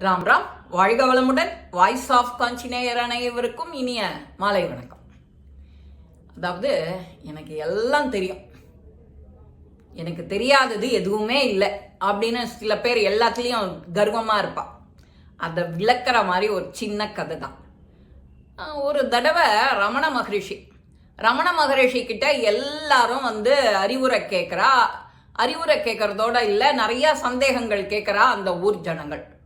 ராம் ராம். வாழ்க வளமுடன். Voice of காஞ்சிநேயர் அனைவருக்கும் இனிய மாலை வணக்கம். அதாவது எனக்கு எல்லாம் தெரியும். எனக்கு தெரியாதது எதுவுமே இல்லை அப்படின்னு சில பேர் எல்லாத்துலேயும் கர்வமாக இருப்பா. அதை விளக்குற மாதிரி ஒரு சின்ன கதை தான். ஒரு தடவை ரமண மகரிஷி ரமண மகரிஷி கிட்ட எல்லாரும் வந்து அறிவுரை கேட்குறா அறிவுரை கேட்கறதோட இல்லை நிறைய சந்தேகங்கள் கேட்குறா அந்த ஊர் ஜனங்கள்.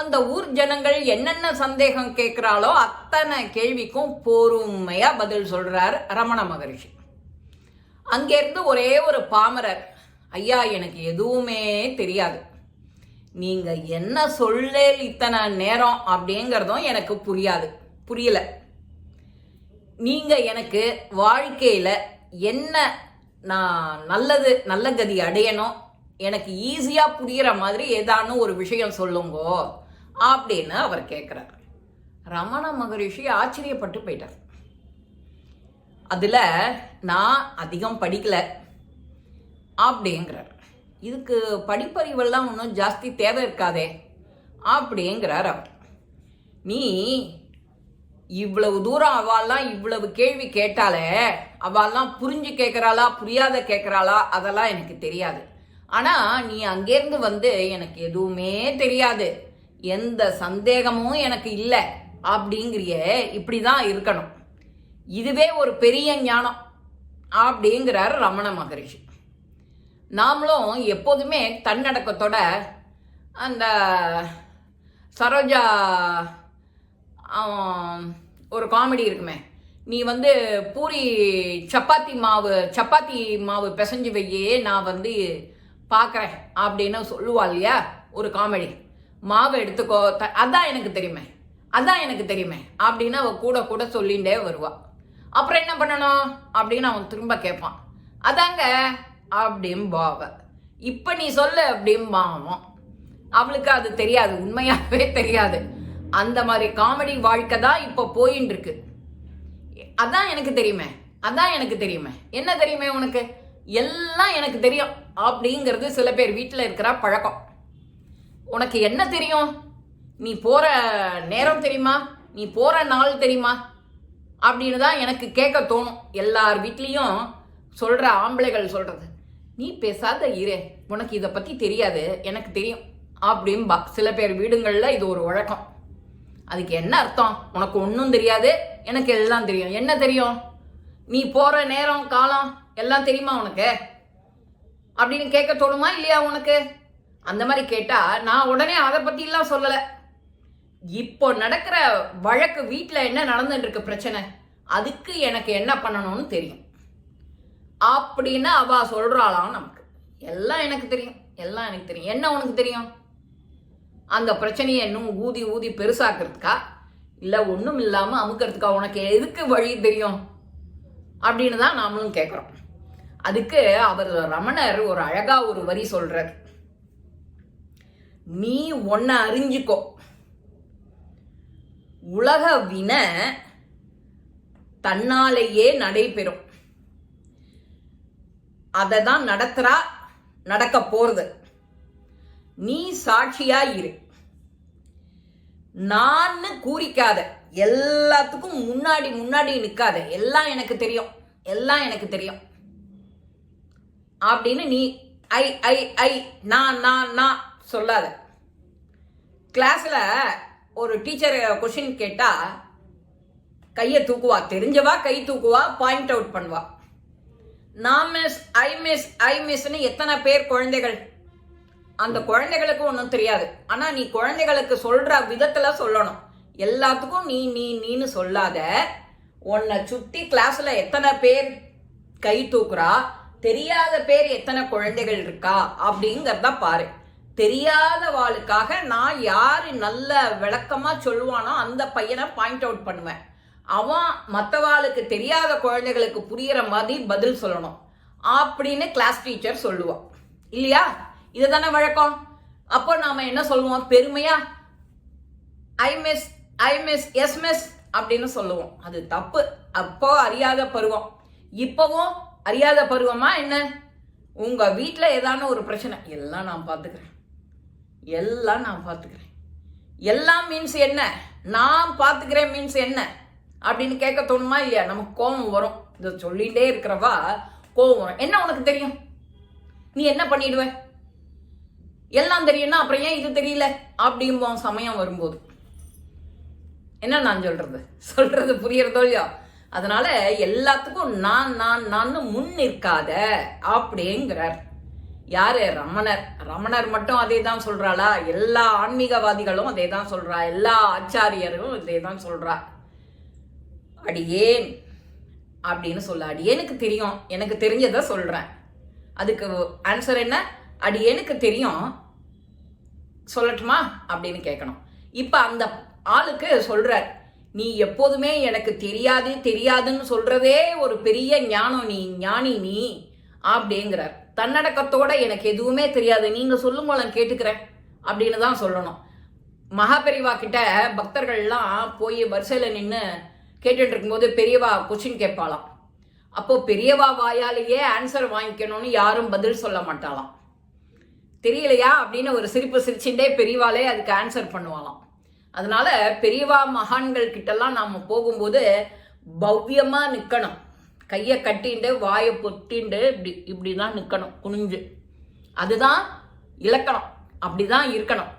அந்த ஊர் ஜனங்கள் என்னென்ன சந்தேகம் கேட்குறாளோ அத்தனை கேள்விக்கும் பொறுமையாக பதில் சொல்கிறார் ரமண மகரிஷி. அங்கேருந்து ஒரே ஒரு பாமரர் ஐயா எனக்கு எதுவுமே தெரியாது. நீங்கள் என்ன சொல்லேல் இத்தனை நேரம்? அப்படிங்கிறதும் எனக்கு புரியாது. புரியல. நீங்கள் எனக்கு வாழ்க்கையில் என்ன நான் நல்லது நல்ல கதி அடையணும்? எனக்கு ஈஸியாக புரிகிற மாதிரி ஏதானும் ஒரு விஷயம் சொல்லுங்கோ. அப்படின்னு அவர் கேட்குறார் ரமண மகரிஷி ஆச்சரியப்பட்டு போயிட்டார். அதில் நான் அதிகம் படிக்கலை அப்படிங்கிறார். இதுக்கு படிப்பறிவெல்லாம் ஒன்றும் ஜாஸ்தி தேவை இருக்காதே அப்படிங்கிறார் அவர். நீ இவ்வளவு தூரம் அவள்லாம் இவ்வளவு கேள்வி கேட்டாலே அவள்லாம் புரிஞ்சு கேட்குறாளா புரியாத கேட்குறாளா அதெல்லாம் எனக்கு தெரியாது. ஆனால் நீ அங்கேருந்து வந்து எனக்கு எதுவுமே தெரியாது. எந்த சந்தேகமும் எனக்கு இல்லை அப்படிங்கிறிய இப்படி தான் இருக்கணும். இதுவே ஒரு பெரிய ஞானம் அப்படிங்கிறார் ரமண மகரிஷி. நாமளும் எப்போதுமே தன்னடக்கத்தோட அந்த சரோஜா ஒரு காமெடி இருக்குமே. நீ வந்து பூரி சப்பாத்தி மாவு சப்பாத்தி மாவு பிசைஞ்சு வையே நான் வந்து பார்க்குறேன் அப்படின்னு சொல்லுவா இல்லையா ஒரு காமெடி மாவை எடுத்துக்கோ. த- அதான் எனக்கு தெரியுமே. அதான் எனக்கு தெரியுமே. அப்படின்னு அவ கூட கூட சொல்லிகிட்டே வருவா. அப்புறம் என்ன பண்ணணும்? அப்படின்னு அவன் திரும்ப கேட்பான். அதாங்க அப்படிம்பா அவ. இப்போ நீ சொல்லு அப்படிம்பா அவன். அவளுக்கு அது தெரியாது. உண்மையாகவே தெரியாது. அந்த மாதிரி காமெடி வாழ்க்கை தான் இப்போ போயின்னு இருக்கு அதான் எனக்கு தெரியுமே. அதான் எனக்கு தெரியுமே. என்ன தெரியுமே உனக்கு? எல்லாம் எனக்கு தெரியும். அப்படிங்கிறது சில பேர் வீட்டில் இருக்கிற பழக்கம். உனக்கு என்ன தெரியும்? நீ போற நேரம் தெரியுமா? நீ போற நாள் தெரியுமா? அப்படின்னு தான் எனக்கு கேட்க தோணும். எல்லார் வீட்லேயும் சொல்ற ஆம்பளைகள் சொல்றது. நீ பேசாத இரு. உனக்கு இதை பத்தி தெரியாது. எனக்கு தெரியும். அப்படின்பா சில பேர் வீடுங்களில் இது ஒரு வழக்கம். அதுக்கு என்ன அர்த்தம்? உனக்கு ஒன்றும் தெரியாது. எனக்கு எல்லாம் தெரியும். என்ன தெரியும்? நீ போற நேரம் காலம் எல்லாம் தெரியுமா உனக்கு? அப்படின்னு கேட்க தோணுமா இல்லையா உனக்கு? அந்த மாதிரி கேட்டா நான் உடனே அதை பத்திலாம் சொல்லல. இப்போ நடக்கிற வழக்கு வீட்டில் என்ன நடந்துட்டு இருக்கு பிரச்சனை? அதுக்கு எனக்கு என்ன பண்ணணும்னு தெரியும். அப்படின்னு அவ சொல்றாளாம் நமக்கு. எல்லாம் எனக்கு தெரியும். எல்லாம் எனக்கு தெரியும். என்ன உனக்கு தெரியும்? அந்த பிரச்சனையை இன்னும் ஊதி ஊதி பெருசாக்குறதுக்கா? இல்லை ஒன்றும் இல்லாமல் அமுக்கிறதுக்கா? உனக்கு எதுக்கு வழி தெரியும்? அப்படின்னு தான் நாமளும் கேட்குறோம் அதுக்கு அவர் ரமணர் ஒரு அழகாக ஒரு வரி சொல்கிறார் நீ ஒன்ன அறிஞ்சுக்கோ. உலக வின தன்னாலேயே நடைபெறும். அதை தான் நடத்துறா நடக்க போறது. நீ சாட்சியா இரு. நான் கூறிக்காத. எல்லாத்துக்கும் முன்னாடி முன்னாடி நிற்காத எல்லாம் எனக்கு தெரியும். எல்லாம் எனக்கு தெரியும். அப்படின்னு நீ ஐ ஐ ஐ நான் நான் நான் சொல்லாத. கிளாஸில் ஒரு டீச்சர் கொஷின் கேட்டால் கையை தூக்குவா தெரிஞ்சவா கை தூக்குவா பாயிண்ட் அவுட் பண்ணுவா. நான் மிஸ் ஐ மிஸ் ஐ மிஸ்னு எத்தனை பேர் குழந்தைகள்? அந்த குழந்தைகளுக்கு ஒன்றும் தெரியாது. ஆனால் நீ குழந்தைகளுக்கு சொல்கிற விதத்தில் சொல்லணும். எல்லாத்துக்கும் நீ நீ நீன்னு சொல்லாத. உன்னை சுற்றி கிளாஸில் எத்தனை பேர் கை தூக்குறா? தெரியாத பேர் எத்தனை குழந்தைகள் இருக்கா? அப்படிங்கிறத பாரு. தெரியாத வாளுக்காக நான் யார் நல்ல விளக்கமாக சொல்லுவானோ அந்த பையனை பாயிண்ட் அவுட் பண்ணுவேன். அவன் மற்றவாளுக்கு தெரியாத குழந்தைகளுக்கு புரியிற மாதிரி பதில் சொல்லணும். அப்படின்னு கிளாஸ் டீச்சர் சொல்லுவான் இல்லையா? இதுதானே வழக்கம்? அப்போ நாம என்ன சொல்லுவோம்? பெருமையா? I miss I miss yes miss அப்படின்னு சொல்லுவோம். அது தப்பு. அப்போ அறியாத பருவம். இப்போவும் அறியாத பருவமா என்ன? உங்க வீட்டில் ஏதான ஒரு பிரச்சனை. எல்லாம் நான் பார்த்துக்கிறேன் எல்லாம் நான் பார்த்துக்கிறேன். எல்லாம் மீன்ஸ் என்ன? நான் பார்த்துக்கிறேன் மீன்ஸ் என்ன? அப்படின்னு கேட்க தோணுமா இல்லையா? நமக்கு கோபம் வரும். இதை சொல்லிகிட்டே இருக்கிறவா கோபம் வரும். என்ன உனக்கு தெரியும்? நீ என்ன பண்ணிடுவ? எல்லாம் தெரியும்னா அப்புறம் ஏன் இது தெரியல? அப்படிம்போம் சமயம் வரும்போது. என்ன நான் சொல்றது? சொல்றது புரியறதோ இல்லையோ? அதனால எல்லாத்துக்கும் நான் நான் நான் முன் நிற்காத அப்படிங்கிறார். யாரு? ரமணர். ரமணர் மட்டும் அதே தான் சொல்றாளா? எல்லா ஆன்மீகவாதிகளும் அதே தான் சொல்றா. எல்லா ஆச்சாரியரும் இதே தான் சொல்றா. அடியேன் அப்படின்னு சொல்ல. அடியேனுக்கு தெரியும். எனக்கு தெரிஞ்சதை சொல்றேன். அதுக்கு ஆன்சர் என்ன? அடியேனுக்கு தெரியும். சொல்லட்டுமா? அப்படின்னு கேட்கணும் இப்போ அந்த ஆளுக்கு சொல்றார். நீ எப்போதுமே எனக்கு தெரியாது தெரியாதுன்னு சொல்றதே ஒரு பெரிய ஞானம் நீ ஞானி நீ. அப்படிங்கிறார். தன்னடக்கத்தோட எனக்கு எதுவுமே தெரியாது. நீங்க சொல்லுங்க நான் கேட்டுக்கிறேன். அப்படின்னு தான் சொல்லணும். மகாபெரிவா கிட்ட பக்தர்கள்லாம் போய் வரிசையில் நின்று கேட்டுட்டு இருக்கும்போது பெரியவா கொஸ்டின் கேட்பாளாம். அப்போ பெரியவா வாயாலேயே ஆன்சர் வாங்கிக்கணும்னு யாரும் பதில் சொல்ல மாட்டாளாம். தெரியலையா அப்படின்னு ஒரு சிரிப்பு சிரிச்சுட்டே பெரியவாலே அதுக்கு ஆன்சர் பண்ணுவாளாம். அதனால பெரியவா மகான்கள் கிட்டலாம் நாம போகும்போது பவ்யமா நிக்கணும். கையை கட்டிண்டு வாயை பொத்திண்டு இப்படி இப்படி தான் நிற்கணும் குனிஞ்சு. அதுதான் இலக்கணம். அப்படி தான் இருக்கணும்.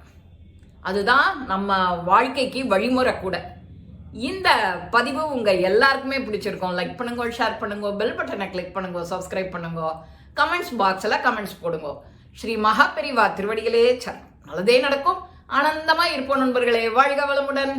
அதுதான் நம்ம வாழ்க்கைக்கு வழிமுறை கூட. இந்த பதிவு உங்கள் எல்லாருக்குமே பிடிச்சிருக்கும். லைக் பண்ணுங்க ஷேர் பண்ணுங்க பெல் பட்டனை கிளிக் பண்ணுங்க சப்ஸ்கிரைப் பண்ணுங்க. கமெண்ட்ஸ் பாக்ஸில் கமெண்ட்ஸ் போடுங்க. ஸ்ரீ மகாபெரிவா திருவடிகளே சரணம் நல்லதே நடக்கும். ஆனந்தமாக இருப்போம் நண்பர்களே. வாழ்க வளமுடன்.